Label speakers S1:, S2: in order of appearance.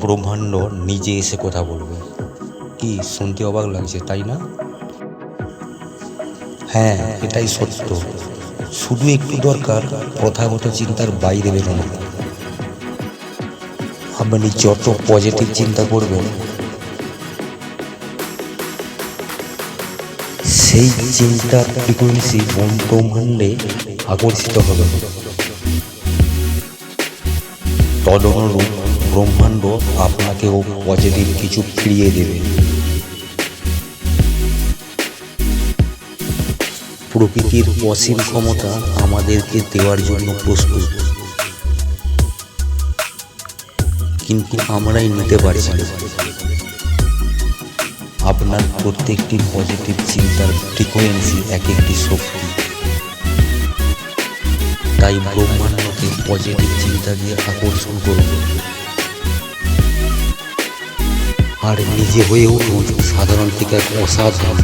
S1: ব্রহ্মাণ্ড নিজে এসে কথা বলবে। কি শুনতে অবাক লাগছে, তাই না? হ্যাঁ এটাই সত্য। শুধু একটু দরকার, প্রথাগত চিন্তার বাইরে বেরোনো। আপনি যত পজিটিভ চিন্তা করবেন, সেই চিন্তার ফ্রিকুয়েন্সি ব্রহ্মাণ্ডে আকর্ষিত হবে। তদনুরূপ ব্রহ্মাণ্ড আপনাকেও পজিটিভ কিছু ফিরিয়ে দেবে। প্রকৃতির অসীম ক্ষমতা আমাদেরকে দেওয়ার জন্য প্রস্তুত। কিন্তু আমরাই নিতে পারছি আপনার প্রত্যেকটি পজিটিভ চিন্তার ফ্রিকোয়েন্সি এক একটি শক্তি। তাই ব্রহ্মাণ্ডকে পজিটিভ চিন্তা দিয়ে আকর্ষণ করুন আর নিজে হয়ে উঠুন সাধারণ থেকে এক অসাধারণ